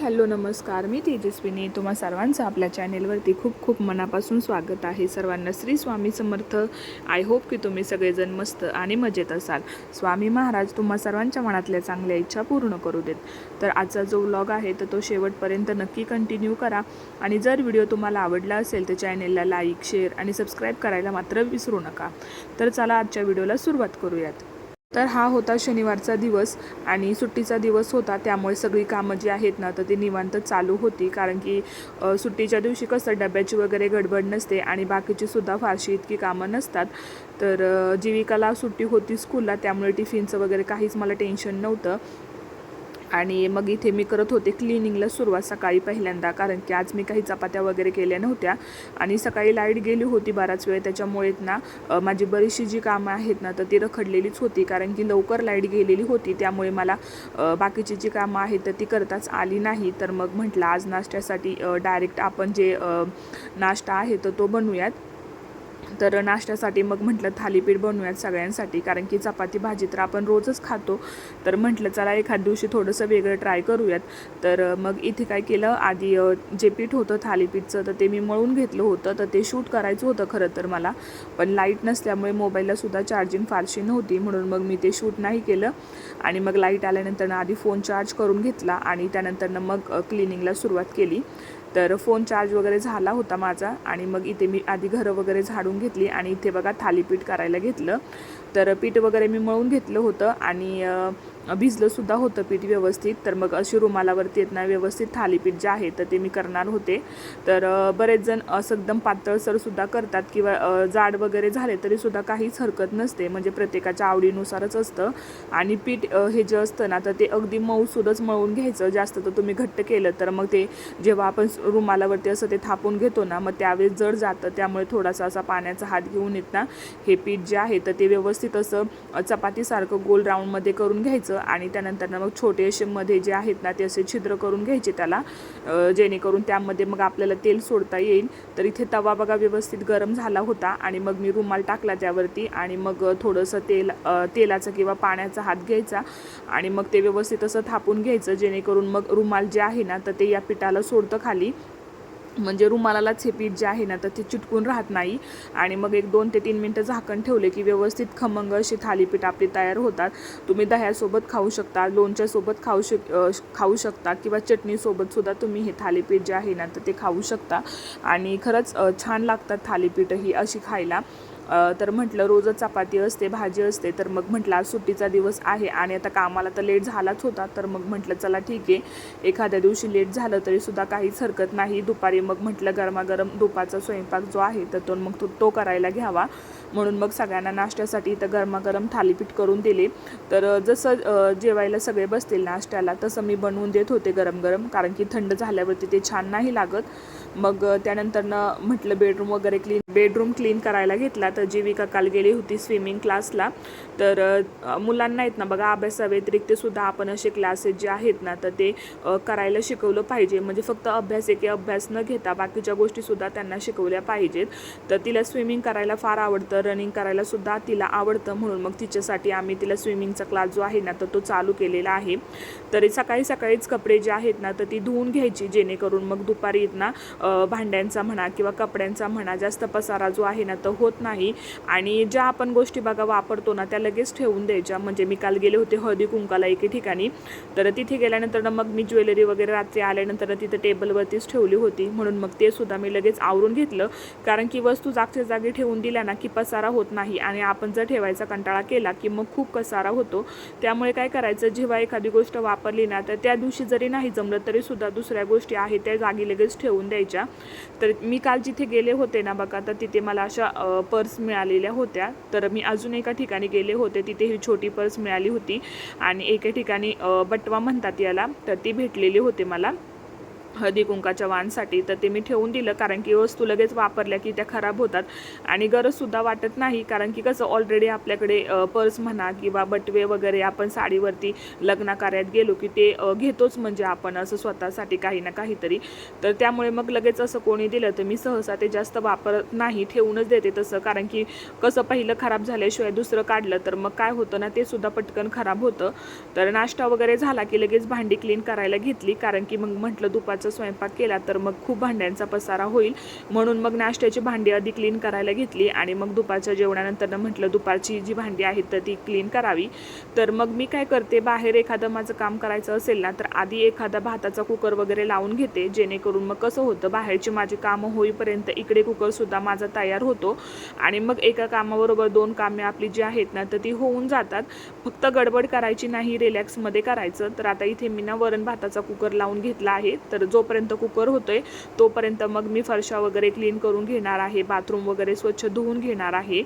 Hello नमस्कार. मी तेजस्विनी. तुम्हा सर्वांचं आपल्या चॅनेलवरती खूप खूप मनापासून स्वागत आहे. सर्वांना श्री स्वामी समर्थ. आय होप की तुम्ही सगळेजण मस्त आणि मजेत असाल. स्वामी महाराज तुम्हा सर्वांच्या मनातल्या चांगल्या इच्छा पूर्ण करू देत. तर आजचा जो व्लॉग आहे तर तो शेवटपर्यंत नक्की कंटिन्यू करा. आणि जर व्हिडिओ तुम्हाला आवडला असेल तर चॅनेलला लाईक शेअर आणि सबस्क्राईब करायला मात्र विसरू नका. तर चला आजच्या व्हिडिओला सुरुवात करूयात. तर हा होता शनिवारचा दिवस आणि सुट्टीचा दिवस होता त्यामुळे सगळी कामं जी आहेत ना तर ती निवांत चालू होती. कारण की सुट्टीच्या दिवशी कसं डब्याची वगैरे गडबड नसते आणि बाकीची सुद्धा फारशी इतकी कामं नसतात. तर जीविकाला सुट्टी होती स्कूलला त्यामुळे टिफिनचं वगैरे काहीच मला टेन्शन नव्हतं. आणि मग इथे मी करत होते क्लिनिंगला सुरुवात सकाळी पहिल्यांदा कारण की आज मी काही चपात्या वगैरे केल्या नव्हत्या. आणि सकाळी लाइट गेली होती बराच वेळ त्याच्यामुळे ना माझी बरीचशी जी कामं आहेत ना तर ती रखडलेलीच होती कारण की लवकर लाइट गेलेली होती. त्यामुळे मला बाकीची जी कामं आहेत तर ती करताच आली नाही. तर मग म्हटलं आज नाश्त्यासाठी डायरेक्ट आपण जे नाश्ता आहे तर तो बनवूयात. तर नाश्त्यासाठी मग म्हटलं थालीपीठ बनवूयात सगळ्यांसाठी कारण की चपाती भाजी तर आपण रोजच खातो. तर म्हटलं चला एखाद दिवशी थोडंसं वेगळं ट्राय करूयात. तर मग इथे काय केलं आधी जे पीठ होतं थालीपीठचं तर ते मी मळून घेतलं होतं तर ते शूट करायचं होतं खरं तर मला. पण लाइट नसल्यामुळे मोबाईलला सुद्धा चार्जिंग फारशी नव्हती म्हणून मग मी ते शूट नाही केलं. आणि मग लाइट आल्यानंतर आधी फोन चार्ज करून घेतला आणि त्यानंतरनं मग क्लिनिंगला सुरुवात केली. तर फोन चार्ज वगैरे झाला होता माझा आणि मग इथे मी आधी घरं वगैरे झाडून घेतली आणि इथे बघा थालीपीठ करायला घेतलं. तर पीठ वगैरे मी मळून घेतलं होतं आणि भिजलं सुद्धा होतं पीठ व्यवस्थित तर मग अशी रुमालावरती येत ना व्यवस्थित थालीपीठ जे आहे तर ते मी करणार होते. तर बरेच जण असं एकदम पातळसरसुद्धा करतात किंवा जाड वगैरे झाले तरीसुद्धा काहीच हरकत नसते. म्हणजे प्रत्येकाच्या आवडीनुसारच असतं. आणि पीठ हे जे असतं ना तर ते अगदी मऊसूदच मळून घ्यायचं. जास्त तर तुम्ही घट्ट केलं तर मग ते जेव्हा आपण रुमालावरती असं ते थापून घेतो ना मग त्यावेळेस जड जातं. त्यामुळे थोडासा असा पाण्याचा हात घेऊन येत ना हे पीठ जे आहे तर ते व्यवस्थित असं चपातीसारखं गोल राऊंडमध्ये करून घ्यायचं. आणि त्यानंतर मग छोटे असे मध्ये जे आहेत ना ते असे छिद्र करून घ्यायचे त्याला. जेणेकरून त्यामध्ये मग आपल्याला तेल सोडता येईल. तर इथे तवा बघा व्यवस्थित गरम झाला होता आणि मग मी रुमाल टाकला त्यावरती आणि मग थोडंसं तेल तेलाचं तेलाचा किंवा पाण्याचा हात घ्यायचा आणि मग ते व्यवस्थित असं थापून घ्यायचं जेणेकरून मग रुमाल जे आहे ना तर ते या पिठाला सोडतं खाली. म्हणजे रुमालालाच हे पीठ जे आहे ना तर ते चिटकून राहत नाही. आणि मग एक दोन ते तीन मिनटं झाकण ठेवले की व्यवस्थित खमंग अशी थालीपीठ आपली तयार होतात. तुम्ही दह्यासोबत खाऊ शकता लोणच्यासोबत खाऊ शक खाऊ शकता किंवा चटणीसोबतसुद्धा तुम्ही हे थालीपीठ जे आहे ना तर ते खाऊ शकता. आणि खरंच छान लागतात थालीपीठ ही अशी खायला. तर म्हटलं रोजच चपाती असते भाजी असते तर मग म्हटलं आज सुट्टीचा दिवस आहे आणि आता कामाला तर लेट झालाच होता तर मग म्हटलं चला ठीक आहे एखाद्या दिवशी लेट झालं तरी सुद्धा काहीच हरकत नाही. दुपारी मग म्हटलं गरमागरम दुपारचा स्वयंपाक जो आहे तर तो मग तो तो करायला घ्यावा. म्हणून मग सगळ्यांना नाश्त्यासाठी इथं गरमागरम थालीपीठ करून दिले. तर जसं जेवायला सगळे बसतील नाश्त्याला तसं मी बनवून देत होते गरम गरम कारण की थंड झाल्यावरती ते छान नाही लागत. मग त्यानंतरनं म्हटलं बेडरूम वगैरे क्लीन बेडरूम क्लीन करायला घेतला. तर जीविका काल गेली होती स्विमिंग क्लासला. तर मुलांना आहेत ना बघा अभ्यासाव्यतिरिक्त सुद्धा आपण असे क्लासेस जे आहेत ना तर ते करायला शिकवलं पाहिजे. म्हणजे फक्त अभ्यास एके अभ्यास न घेता बाकीच्या गोष्टीसुद्धा त्यांना शिकवल्या पाहिजेत. तर तिला स्विमिंग करायला फार आवडतं. रनिंग करायला सुद्धा तिला आवडतं म्हणून मग तिच्यासाठी आम्ही तिला स्विमिंगचा क्लास जो आहे ना तर तो चालू केलेला आहे. तरी सकाळी सकाळीच कपडे जे आहेत ना तर ती धुवून घ्यायची जेणेकरून मग दुपारी ना भांड्यांचा म्हणा किंवा कपड्यांचा म्हणा जास्त पसारा जो आहे ना तो होत नाही. आणि ज्या आपण गोष्टी बघा वापरतो ना त्या लगेच ठेवून द्यायच्या. म्हणजे मी काल गेले होते हळदी कुंकाला एके ठिकाणी. तर तिथे गेल्यानंतर मग मी ज्वेलरी वगैरे रात्री आल्यानंतर तिथं टेबलवरतीच ठेवली होती. म्हणून मग ते सुद्धा मी लगेच आवरून घेतलं. कारण की वस्तू जागच्या जागी ठेवून दिल्या ना की पसारा होत नाही. आणि आपण जर ठेवायचा कंटाळा केला की मग खूप कसारा होतो. त्यामुळे काय करायचं? जेव्हा एखादी गोष्ट वापरली ना तर त्या दिवशी जरी नाही जमलं तरी सुद्धा दुसऱ्या गोष्टी आहेत त्या जागी लगेच ठेवून द्यायच्या. तर मी काल जिथे गेले होते ना बघा तर तर तिथे मला अशा पर्स मिळालेल्या होत्या. तर मी अजून एका ठिकाणी गेले होते. तिथे ही छोटी पर्स मिळाली होती. आणि एका ठिकाणी बटवा म्हणतात याला तर ती भेटलेली होते मला. हळदी कुंकाच्या वाणसाठी तर ते मी ठेवून दिलं कारण की वस्तू लगेच वापरल्या की त्या खराब होतात. आणि गरजसुद्धा वाटत नाही कारण की कसं ऑलरेडी आपल्याकडे पर्स म्हणा किंवा बटवे वगैरे आपण साडीवरती लग्नाकार्यात गेलो की ते घेतोच म्हणजे आपण असं स्वतःसाठी काही ना काहीतरी. तर त्यामुळे मग लगेच असं कोणी दिलं तर मी सहसा ते जास्त वापरत नाही ठेवूनच देते तसं. कारण की कसं पहिलं खराब झाल्याशिवाय दुसरं काढलं तर मग काय होतं ना ते सुद्धा पटकन खराब होतं. तर नाश्ता वगैरे झाला की लगेच भांडी क्लीन करायला घेतली कारण की मग म्हटलं दुपारचं स्वयंपाक केला तर मग खूप भांड्यांचा पसारा होईल. म्हणून मग नाश्त्याची भांडी आधी क्लीन करायला घेतली आणि मग दुपारच्या जेवणानंतर म्हटलं दुपारची जी भांडी आहेत तर ती क्लीन करावी. तर मग मी काय करते बाहेर एखादं माझं काम करायचं असेल ना तर आधी एखादा भाताचा कुकर वगैरे लावून घेते. जेणेकरून मग कसं होतं बाहेरची माझी कामं होईपर्यंत इकडे कुकरसुद्धा माझा तयार होतो. आणि मग एका कामाबरोबर दोन कामे आपली जी आहेत ना तर ती होऊन जातात. फक्त गडबड करायची नाही रिलॅक्समध्ये करायचं. तर आता इथे मी ना वरण भाताचा कुकर लावून घेतला आहे. तर जोपर्यंत कुकर होतोय तोपर्यंत मग मी फरशा वगैरे क्लीन करून घेणार आहे बाथरूम वगैरे स्वच्छ धुवून घेणार आहे.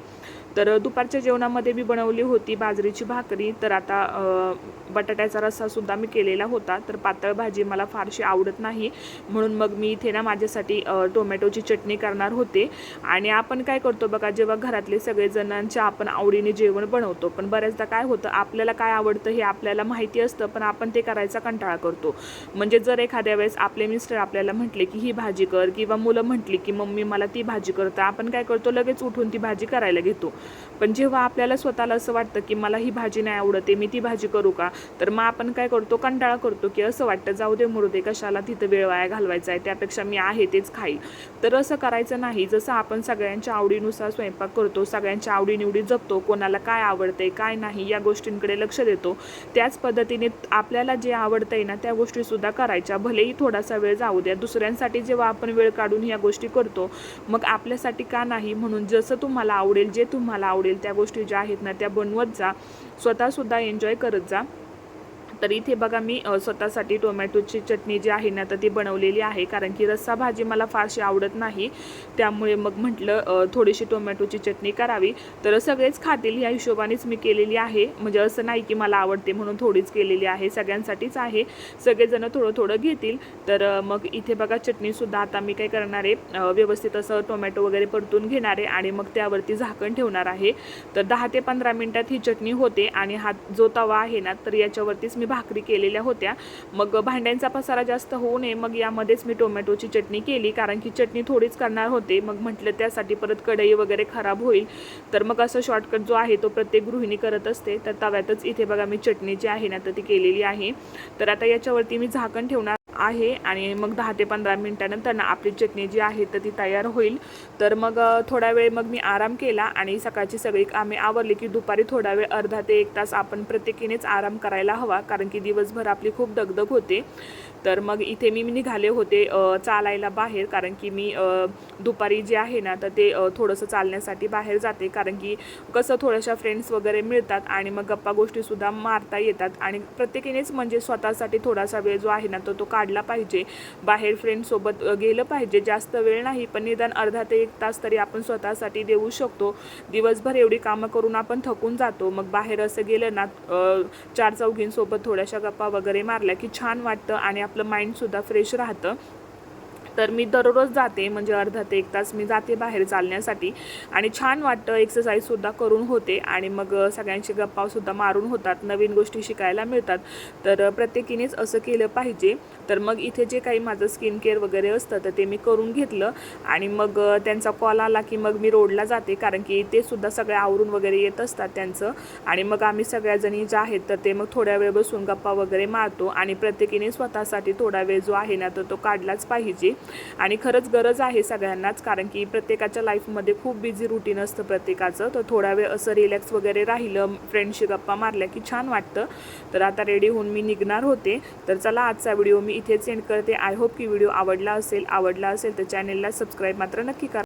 तर दुपारच्या जेवणामध्ये मी बनवली होती बाजरीची भाकरी. तर आता बटाट्याचा रस्सासुद्धा मी केलेला होता. तर पातळ भाजी मला फारशी आवडत नाही. म्हणून मग मी इथे ना माझ्यासाठी टोमॅटोची चटणी करणार होते. आणि आपण काय करतो बघा जेव्हा घरातले सगळे जणांच्या आपण आवडीने जेवण बनवतो पण बऱ्याचदा काय होतं आपल्याला काय आवडतं हे आपल्याला माहिती असतं पण आपण ते करायचा कंटाळा करतो. म्हणजे जर एखाद्या वेळेस आप आपले मिस्टर आपल्याला म्हटले की ही भाजी कर किंवा मुलं म्हटली की मम्मी मला ती भाजी करतं आपण काय करतो लगेच उठून ती भाजी करायला घेतो. पण जेव्हा आपल्याला स्वतःला असं वाटतं की मला ही भाजी नाही आवडते मी ती भाजी करू का? तर मग आपण काय करतो कंटाळा करतो की असं वाटतं जाऊ दे मुरू दे कशाला तिथं वेळ वाया घालवायचा आहे त्यापेक्षा मी आहे तेच खाईल. तर असं करायचं नाही. जसं आपण सगळ्यांच्या आवडीनुसार स्वयंपाक करतो सगळ्यांच्या आवडीनिवडी जपतो कोणाला काय आवडते काय नाही या गोष्टींकडे लक्ष देतो. त्याच पद्धतीने आपल्याला जे आवडतंय ना त्या गोष्टीसुद्धा करायच्या भलेही थोडासा वेळ जाऊ द्या. दुसऱ्यांसाठी जेव्हा आपण वेळ काढून या गोष्टी करतो मग आपल्यासाठी का नाही? म्हणून जसं तुम्हाला आवडेल जे तुम्हाला आवडेल त्या गोष्टी ज्या आहेत ना त्या बनवत जा. स्वतःसुद्धा एन्जॉय करत जा. तर इथे बघा मी स्वतःसाठी टोमॅटोची चटणी जी आहे ना तर ती बनवलेली आहे. कारण की रस्सा भाजी मला फारशी आवडत नाही. त्यामुळे मग म्हटलं थोडीशी टोमॅटोची चटणी करावी. तर सगळेच खातील ह्या हिशोबानेच मी केलेली आहे. म्हणजे असं नाही की मला आवडते म्हणून थोडीच केलेली आहे. सगळ्यांसाठीच आहे. सगळेजण थोडं थोडं घेतील. तर मग इथे बघा चटणीसुद्धा आता मी काय करणार आहे व्यवस्थित असं टोमॅटो वगैरे परतून घेणार आहे आणि मग त्यावरती झाकण ठेवणार आहे. तर दहा ते पंधरा मिनटात ही चटणी होते आणि हा जो तवा आहे ना तर याच्यावरतीच मी भाकरी केलेल्या होत्या. मग भांड्यांचा पसारा जास्त होऊ नये. मग यामध्येच मी टोमॅटोची चटणी केली. कारण की चटणी थोडीच करणार होते. मग म्हटलं त्यासाठी परत कढई वगैरे खराब होईल. तर मग असं शॉर्टकट जो आहे तो प्रत्येक गृहिणी करत असते. तर तव्यातच इथे बघा मी चटणी जी आहे ना तर ती केलेली आहे. तर आता याच्यावरती मी झाकण ठेवणार आहे आणि मग दहा ते पंधरा मिनटानंतर ना आपली चटणी जी आहे तर ती तयार होईल. तर मग थोडा वेळ मग मी आराम केला आणि सकाळची सगळी कामे आवरली की दुपारी थोडा वेळ अर्धा ते एक तास आपण प्रत्येकीनेच आराम करायला हवा कारण की दिवसभर आपली खूप दगदग होते. तर मग इथे मी निघाले होते चालायला बाहेर कारण की मी दुपारी जे आहे ना तर ते थोडंसं चालण्यासाठी बाहेर जाते कारण की कसं थोड्याशा फ्रेंड्स वगैरे मिळतात आणि मग गप्पा गोष्टीसुद्धा मारता येतात आणि प्रत्येकीनेच म्हणजे स्वतःसाठी थोडासा वेळ जो आहे ना तो तो काढला पाहिजे. बाहेर फ्रेंडसोबत गेलं पाहिजे. जास्त वेळ नाही पण निदान अर्धा ते एक तास तरी आपण स्वतःसाठी देऊ शकतो. दिवसभर एवढी कामं करून आपण थकून जातो. मग बाहेर असं गेलं ना चार चौघींसोबत थोड्याशा गप्पा वगैरे मारल्या की छान वाटतं आणि आपलं माइंडसुद्धा फ्रेश राहतं. तर मी दररोज जाते म्हणजे अर्धा ते एक तास मी जाते बाहेर चालण्यासाठी. आणि छान वाटतं एक्सरसाइजसुद्धा करून होते. आणि मग सगळ्यांशी गप्पासुद्धा मारून होतात. नवीन गोष्टी शिकायला मिळतात. तर प्रत्येकीनेच असं केलं पाहिजे. तर मग इथे जे काही माझं स्किन केअर वगैरे असतं तर ते मी करून घेतलं. आणि मग त्यांचा कॉल आला की मग मी रोडला जाते कारण की ते सुद्धा सगळे आवरून वगैरे येत असतात त्यांचं. आणि मग आम्ही सगळ्याजणी ज्या आहेत तर ते मग थोड्या वेळ बसून गप्पा वगैरे मारतो. आणि प्रत्येकीने स्वतःसाठी थोडा वेळ जो आहे ना तर तो काढलाच पाहिजे. आणि खरंच गरज आहे सगळ्यांनाच कारण की प्रत्येकाच्या लाईफमध्ये खूप बिझी रुटीन असतं प्रत्येकाचं. तर थोडा वेळ असं रिलॅक्स वगैरे राहिलं फ्रेंडशी गप्पा मारल्या की छान वाटतं. तर आता रेडी होऊन मी निघणार होते. तर चला आजचा व्हिडिओ मी इथेच सेंड करते. आय होप की व्हिडिओ आवडला असेल आवडला असेल तर चॅनेलला सबस्क्राईब मात्र नक्की करा.